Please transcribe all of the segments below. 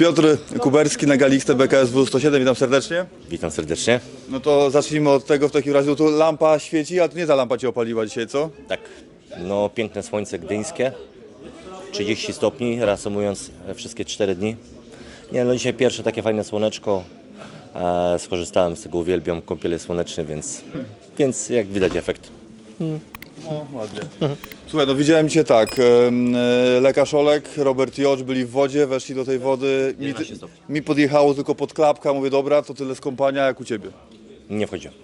Piotr Kuberski na gali XTB KSW 107, witam serdecznie. Witam serdecznie. No to zacznijmy od tego w takim razie, tu lampa świeci, ale to nie ta lampa Cię opaliła dzisiaj, co? Tak, no piękne słońce gdyńskie, 30 stopni, reasumując e, wszystkie 4 dni. Nie, no dzisiaj pierwsze takie fajne słoneczko, e, skorzystałem z tego, uwielbiam kąpiele słoneczne, więc, więc jak widać efekt. No, ładnie. Słuchaj, no widziałem Cię tak, em, e, lekarz Olek, Robert Jocz byli w wodzie, weszli do tej wody, mi, 11 stopni. mi podjechało tylko pod klapka, mówię dobra, to tyle skąpania jak u Ciebie. Nie wchodziłem,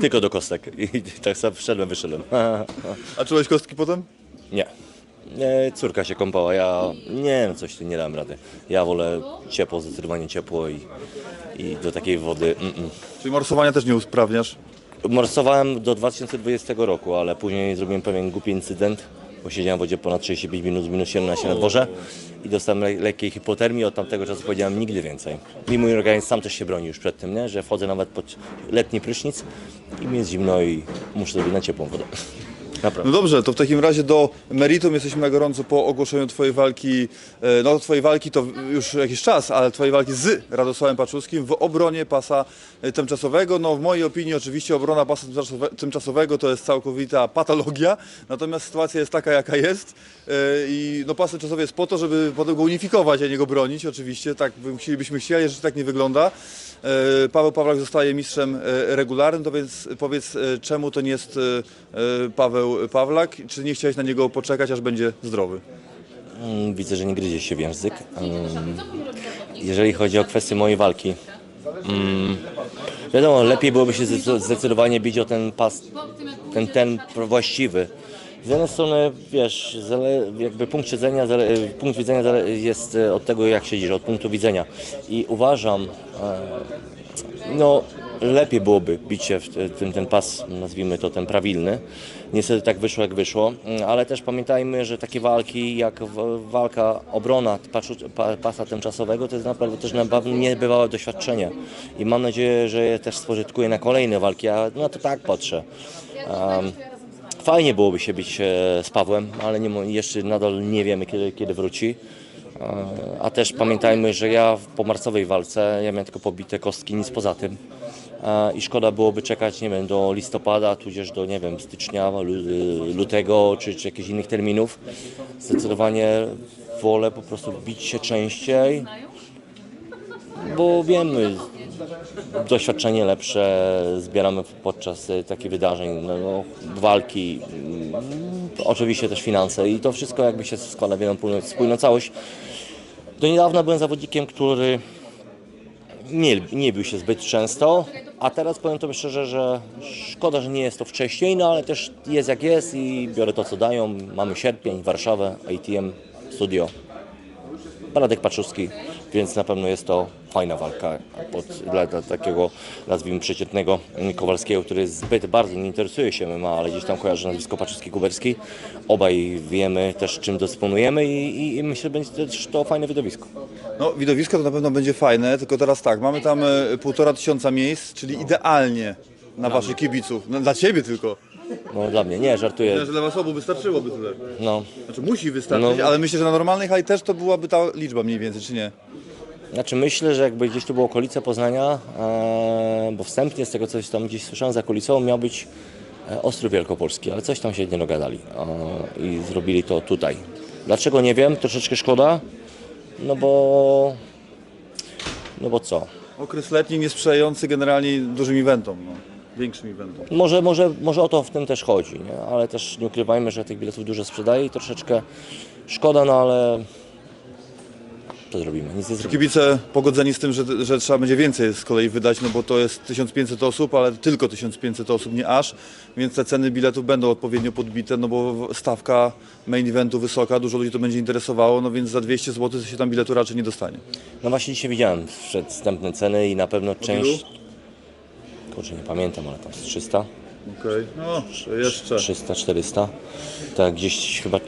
tylko do kostek i tak sobie wszedłem, wyszedłem. A czułeś kostki potem? Nie. Nie, córka się kąpała, ja nie no coś tu nie dałem rady. Ja wolę ciepło, zdecydowanie ciepło i, i do takiej wody. Mm -mm. Czyli morsowania też nie usprawniasz? Morsowałem do 2020 roku, ale później zrobiłem pewien głupi incydent. Posiedziałem w wodzie ponad 35 minut minus 17 na dworze i dostałem le lekkiej hipotermii. Od tamtego czasu powiedziałem nigdy więcej. I mój organizm sam też się broni już przed tym, nie? że wchodzę nawet pod letni prysznic i mi jest zimno i muszę zrobić na ciepłą wodę. Naprawdę. No dobrze, to w takim razie do meritum jesteśmy na gorąco po ogłoszeniu Twojej walki, e, no Twojej walki to już jakiś czas, ale Twojej walki z Radosławem Paczuskim w obronie pasa e, tymczasowego. No w mojej opinii oczywiście obrona pasa tymczasowe- tymczasowego to jest całkowita patologia, natomiast sytuacja jest taka jaka jest e, i no pas tymczasowy jest po to, żeby potem go unifikować, a nie go bronić oczywiście, tak by chcielibyśmy chcieli, jeżeli tak nie wygląda. Paweł Pawlak zostaje mistrzem regularnym, to więc powiedz, czemu to nie jest e, Pawlak? Czy nie chciałeś na niego poczekać, aż będzie zdrowy? Mm, Widzę, że nie gryzie się w język. Mm, Jeżeli chodzi o kwestię mojej walki, mm, wiadomo, lepiej byłoby się zdecy- zdecydowanie bić o ten pas, ten, ten właściwy. Z jednej strony, wiesz, jakby punkt widzenia, zale, punkt widzenia jest e, od tego, jak siedzisz, od punktu widzenia. I uważam, e, no, lepiej byłoby bić się w t- ten, pas, nazwijmy to ten prawilny. Niestety tak wyszło, jak wyszło, Mm, ale też pamiętajmy, że takie walki jak walka, obrona pasa tymczasowego to jest naprawdę też niebywałe doświadczenie. I mam nadzieję, że je też spożytkuję na kolejne walki, a no to tak patrzę. Em, Fajnie byłoby się bić e, z Pawłem, ale nie, jeszcze nadal nie wiemy, kiedy, kiedy wróci. E, A też pamiętajmy, że ja po marcowej walce ja miałem tylko pobite kostki, nic poza tym. I szkoda byłoby czekać, nie wiem, do listopada, tudzież do, nie wiem, stycznia, lu- lutego, czy, czy jakichś innych terminów. Zdecydowanie wolę po prostu bić się częściej, bo wiemy, doświadczenie lepsze zbieramy podczas e, takich wydarzeń, no, no, walki, mm, oczywiście też finanse i to wszystko jakby się składa w jedną spójną całość. Do niedawna byłem zawodnikiem, który nie, nie bił się zbyt często, a teraz powiem to szczerze, że szkoda, że nie jest to wcześniej, no ale też jest jak jest i biorę to co dają. Mamy sierpień, Warszawę, ATM, studio. Radek Paczuski, więc na pewno jest to fajna walka pod, dla, dla takiego, nazwijmy przeciętnego Kowalskiego, który zbyt bardzo nie interesuje się MMA, ale gdzieś tam kojarzy nazwisko Paczuski-Kuberski. Obaj wiemy też czym dysponujemy i, i, i myślę, że będzie też to fajne widowisko. No widowisko to na pewno będzie fajne, tylko teraz tak, mamy tam e, półtora tysiąca miejsc, czyli idealnie na Waszych kibiców, no, dla Ciebie tylko. No dla mnie, nie, żartuję. Że dla Was obu wystarczyłoby tyle. No, Znaczy musi wystarczyć, No. ale myślę, że na normalnej hali też to byłaby ta liczba mniej więcej, czy nie? Znaczy myślę, że jakby gdzieś tu było okolice Poznania, e, bo wstępnie z tego coś tam gdzieś słyszałem za kulisą miał być e, Ostrów Wielkopolski, ale coś tam się nie dogadali e, i zrobili to tutaj. Dlaczego nie wiem, troszeczkę szkoda, no bo no bo co? Okres letni niesprzyjający generalnie dużym eventom, no. Większym eventom. Może, może, może o to w tym też chodzi, nie? ale też nie ukrywajmy, że tych biletów dużo sprzedaje i troszeczkę szkoda, no ale co zrobimy? Nic nie zrobimy. Kibice pogodzeni z tym, że, że trzeba będzie więcej z kolei wydać, no bo to jest 1500 osób, ale tylko 1500 osób, nie aż, więc te ceny biletów będą odpowiednio podbite, no bo stawka main eventu wysoka, dużo ludzi to będzie interesowało, no więc za 200 zł się tam biletu raczej nie dostanie. No właśnie dzisiaj widziałem przedwstępne ceny i na pewno część... Kurczę, nie pamiętam, ale tam z 300, Okej, no jeszcze. 300, 400. Tak, gdzieś chyba...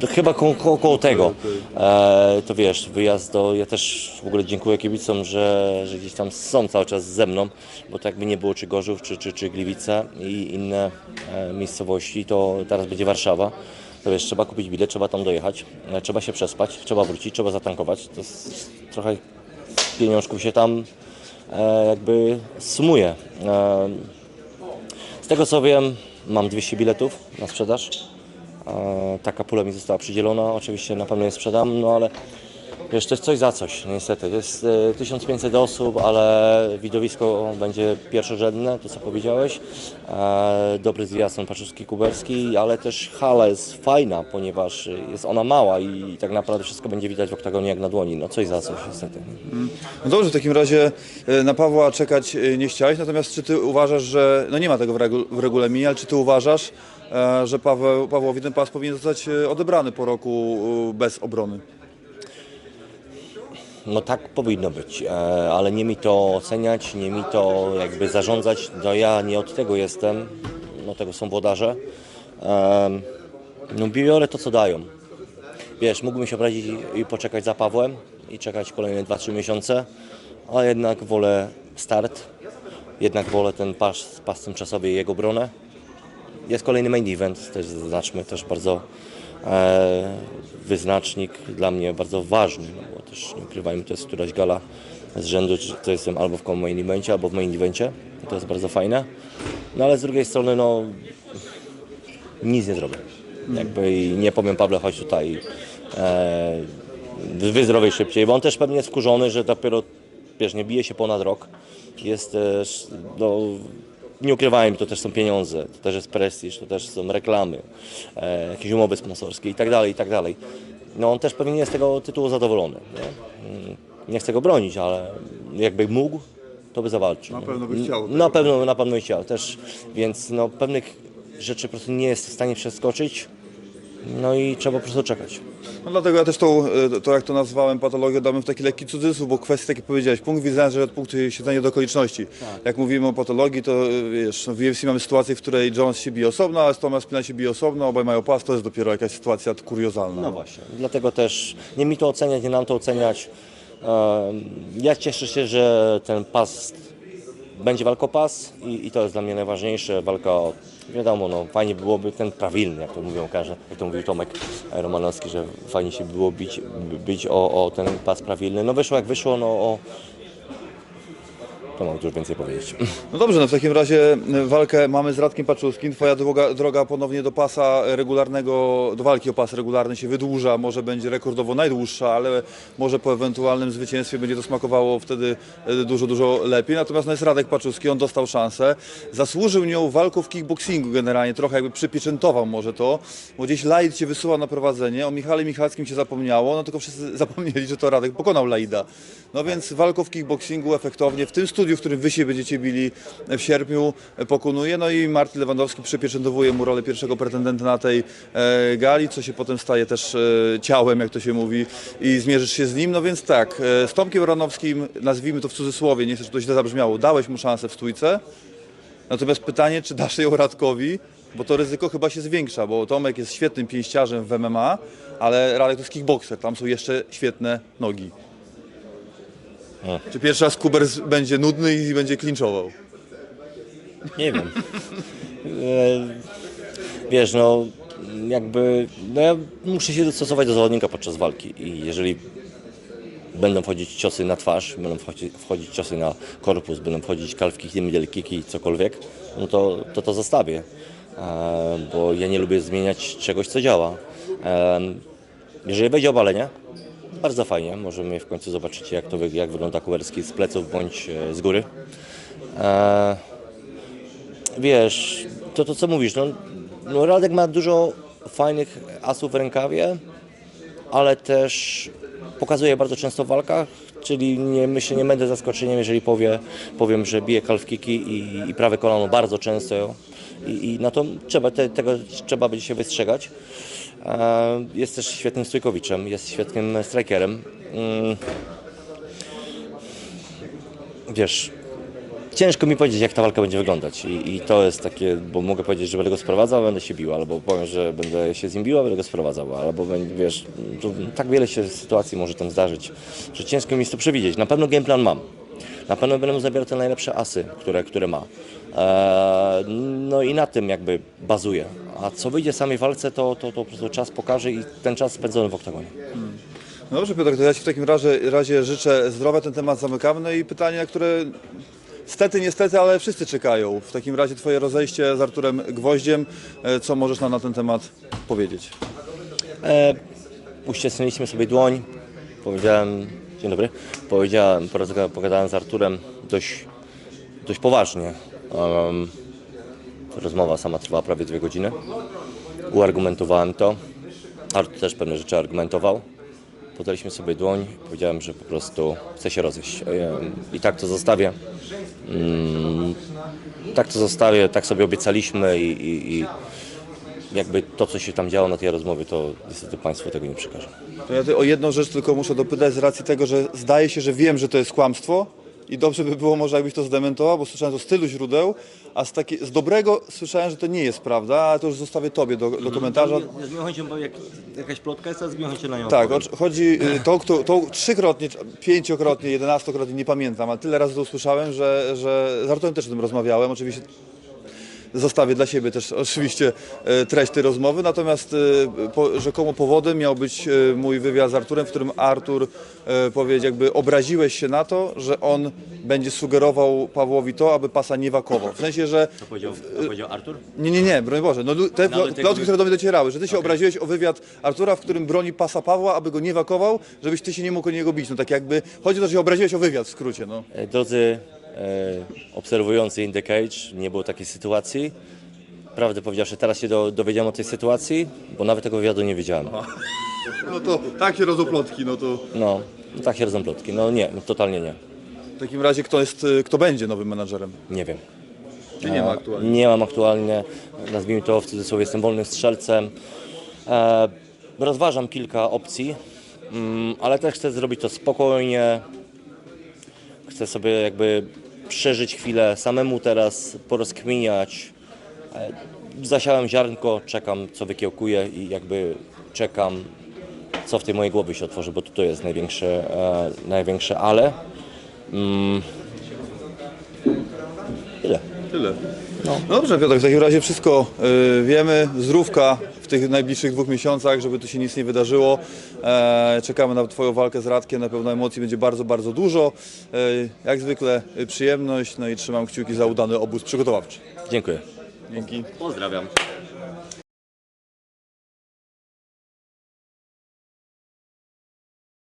no, Chyba koło, koło, koło tego. E, to wiesz, wyjazd do... Ja też w ogóle dziękuję kibicom, że, że gdzieś tam są cały czas ze mną, bo tak by nie było czy Gorzów, czy, czy, czy Gliwice i inne e, miejscowości, to teraz będzie Warszawa. to wiesz, trzeba kupić bilet, trzeba tam dojechać, e, trzeba się przespać, trzeba wrócić, trzeba zatankować. To jest trochę pieniążków się tam jakby sumuje. E, z tego co wiem, mam 200 biletów na sprzedaż. E, taka pula mi została przydzielona, oczywiście na pewno je sprzedam, no ale wiesz, to jest coś za coś, niestety. To jest e, 1500 osób, ale widowisko będzie pierwszorzędne, to co powiedziałeś. E, dobry zwiastun Paczuski Kuberski, ale też hala jest fajna, ponieważ jest ona mała i tak naprawdę wszystko będzie widać w oktagonie jak na dłoni. No coś za coś, niestety. No dobrze, w takim razie e, na Pawła czekać e, nie chciałeś, natomiast czy ty uważasz, że, no nie ma tego w, w regulaminie, ale czy ty uważasz, e, że Paweł, Pawłowi ten pas powinien zostać e, odebrany po roku e, bez obrony? No tak powinno być, e, ale nie mi to oceniać, nie mi to jakby zarządzać. No ja nie od tego jestem, no tego są włodarze. Em, No biorę to co dają. Wiesz, mógłbym się obrazić i- poczekać za Pawłem i czekać kolejne 2-3 miesiące, a jednak wolę start, jednak wolę ten pas, pas tymczasowy i jego bronę. Jest kolejny main event, też zaznaczmy, też bardzo e, wyznacznik dla mnie bardzo ważny, też nie ukrywajmy, to jest któraś gala z rzędu, to jestem albo w main evencie, albo w main evencie. To jest bardzo fajne. No ale z drugiej strony, no nic nie zrobię. Jakby i nie powiem Pawle, chodź tutaj, e, szybciej, bo on też pewnie jest wkurzony, że dopiero, wiesz, nie bije się ponad rok. Jest też, no, nie ukrywajmy, to też są pieniądze, to też jest prestiż, to też są reklamy, e, jakieś umowy sponsorskie i tak dalej, i tak dalej. No on też pewnie jest z tego tytułu zadowolony. Nie, Mm, nie chcę go bronić, ale jakby mógł, to by zawalczył. Na pewno by chciał Na pewno, na pewno by chciał też, więc no, pewnych rzeczy po prostu nie jest w stanie przeskoczyć. No i trzeba po prostu czekać. No dlatego ja też tą, e, to jak to nazwałem, patologię damy w taki lekki cudzysłów, bo kwestia, tak jak powiedziałeś, punkt widzenia zależy od punktu siedzenia do okoliczności. Jak mówimy o patologii, to e, wiesz, w UFC mamy sytuację, w której Jones się bije osobno, a Thomas Spina się bije osobno, obaj mają pas, to jest dopiero jakaś sytuacja kuriozalna. No właśnie, dlatego też nie mi to oceniać, nie nam to oceniać. Ja cieszę się, że ten pas będzie walkopas i, i to jest dla mnie najważniejsze. Walka, o, wiadomo, no, fajnie byłoby ten prawilny, jak to mówią każdy, jak to mówił Tomek Romanowski, że fajnie się było bić, bić o, o ten pas prawilny. No wyszło jak wyszło, no o... To mam już więcej powiedzieć. No dobrze, no w takim razie e, walkę mamy z Radkiem Paczuskim. Twoja droga, droga ponownie do pasa regularnego, do walki o pas regularny się wydłuża. Może będzie rekordowo najdłuższa, ale może po ewentualnym zwycięstwie będzie to smakowało wtedy e, dużo, dużo lepiej. Natomiast no jest Radek Paczuski, on dostał szansę. Zasłużył nią walką w kickboxingu generalnie, trochę jakby przypieczętował może to, bo gdzieś Laid cię wysyła na prowadzenie. O Michale Michalskim się zapomniało, no tylko wszyscy zapomnieli, że to Radek pokonał Laida. No więc walką w kickboxingu efektownie w tym studiu, w którym wy się będziecie bili w sierpniu, e, pokonuje. No i Martin Lewandowski przypieczętowuje mu rolę pierwszego pretendenta na tej e, gali, co się potem staje też e, ciałem, jak to się mówi, i zmierzysz się z nim. No więc tak, z Tomkiem Ranowskim, nazwijmy to w cudzysłowie, nie chcę, żeby to źle zabrzmiało, dałeś mu szansę w stójce. Natomiast pytanie, czy dasz ją Radkowi, bo to ryzyko chyba się zwiększa, bo Tomek jest świetnym pięściarzem w MMA, ale Radek to jest kickboxer, tam są jeszcze świetne nogi. Czy pierwszy raz Kubers będzie nudny i będzie klinczował? Nie wiem. E, Wiesz, no jakby, no ja muszę się dostosować do zawodnika podczas walki i jeżeli będą wchodzić ciosy na twarz, będą wchodzić, wchodzić ciosy na korpus, będą wchodzić calf kicki, middle kicki, cokolwiek, no to to, to zostawię, e, bo ja nie lubię zmieniać czegoś, co działa. E, jeżeli będzie obalenie, bardzo fajnie, możemy w końcu zobaczyć, jak, to, jak wygląda Kuberski z pleców bądź e, z góry. E, wiesz, to to co mówisz, no, no Radek ma dużo fajnych asów w rękawie, ale też pokazuje bardzo często w walkach, czyli nie, myślę, nie będę zaskoczeniem, jeżeli powie, powiem, że bije calf kicki i, i prawe kolano bardzo często i, i na to trzeba, te, tego trzeba będzie się wystrzegać. E, Jest też świetnym stójkowiczem, jest świetnym strikerem. Mm. Wiesz, Ciężko mi powiedzieć, jak ta walka będzie wyglądać I, i to jest takie, bo mogę powiedzieć, że będę go sprowadzał, będę się bił, albo powiem, że będę się z nim bił, będę go sprowadzał, albo wiesz, tak wiele się sytuacji może tam zdarzyć, że ciężko mi jest to przewidzieć. Na pewno game plan mam. Na pewno będę mu zabierał te najlepsze asy, które, które ma. E, no i na tym jakby bazuje. A co wyjdzie w samej walce, to, to, to po prostu czas pokaże i ten czas spędzony w oktagonie. No dobrze Piotr, to ja Ci w takim razie, razie życzę zdrowia, ten temat zamykamy. No i pytanie, na które stety, niestety, ale wszyscy czekają. W takim razie Twoje rozejście z Arturem Gwoździem, e, co możesz nam na ten temat powiedzieć? E, uścisnęliśmy sobie dłoń, powiedziałem, dzień dobry, powiedziałem, pogadałem z Arturem dość, dość poważnie. Um, rozmowa sama trwała prawie dwie godziny. Uargumentowałem to. Artur też pewne rzeczy argumentował. Podaliśmy sobie dłoń, powiedziałem, że po prostu chcę się rozejść. E, I tak to zostawię. Mm, tak to zostawię, tak sobie obiecaliśmy i, i, i jakby to, co się tam działo na tej rozmowie, to niestety Państwu tego nie przekażę. To ja o jedną rzecz tylko muszę dopytać z racji tego, że zdaje się, że wiem, że to jest kłamstwo i dobrze by było może jakbyś to zdementował, bo słyszałem to z tylu źródeł, a z, taki, z dobrego słyszałem, że to nie jest prawda, ale to już zostawię Tobie do, do komentarza. Z miłą chęcią, bo jak jakaś plotka jest, to z miłą chęcią na nią Tak, o- chodzi to, kto, to trzykrotnie, pięciokrotnie, jedenastokrotnie, nie pamiętam, ale tyle razy to usłyszałem, że, że z Arturem też o tym rozmawiałem, oczywiście zostawię dla siebie też oczywiście e, treść tej rozmowy, natomiast e, po, rzekomo powodem miał być e, mój wywiad z Arturem, w którym Artur powiedział, jakby obraziłeś się na to, że on będzie sugerował Pawłowi to, aby pasa nie wakował. W sensie, że To powiedział, to powiedział Artur? nie, nie, nie, broń Boże. No, te Nawet plotki, które do mnie docierały, że ty się obraziłeś o wywiad Artura, w którym broni pasa Pawła, aby go nie wakował, żebyś ty się nie mógł o niego bić. No tak jakby, chodzi o to, że się obraziłeś o wywiad w skrócie, no. Drodzy obserwujący In The Cage, nie było takiej sytuacji. Prawdę powiedziawszy, teraz się do, dowiedziałem o tej sytuacji, bo nawet tego wywiadu nie wiedziałem. No to tak się rodzą plotki, no to No, no tak się rodzą plotki. No nie, totalnie nie. w takim razie kto jest, y, kto będzie nowym menadżerem? Nie wiem. Czy nie ma aktualnie? Nie mam aktualnie, nazwijmy to w cudzysłowie, jestem wolnym strzelcem. E, rozważam kilka opcji, mm, ale też chcę zrobić to spokojnie. Chcę sobie jakby przeżyć chwilę samemu teraz, porozkminiać. E, zasiałem ziarnko, czekam co wykiełkuje i jakby czekam co w tej mojej głowie się otworzy, bo to jest największe, e, największe ale. Mm. Tyle. No. Dobrze, Piotr, w takim razie wszystko y, wiemy. Zdrówka w tych najbliższych dwóch miesiącach, żeby tu się nic nie wydarzyło. E, czekamy na Twoją walkę z Radkiem. Na pewno emocji będzie bardzo, bardzo dużo. E, jak zwykle y, przyjemność. No i trzymam kciuki za udany obóz przygotowawczy. Dziękuję. Dzięki. Pozdrawiam.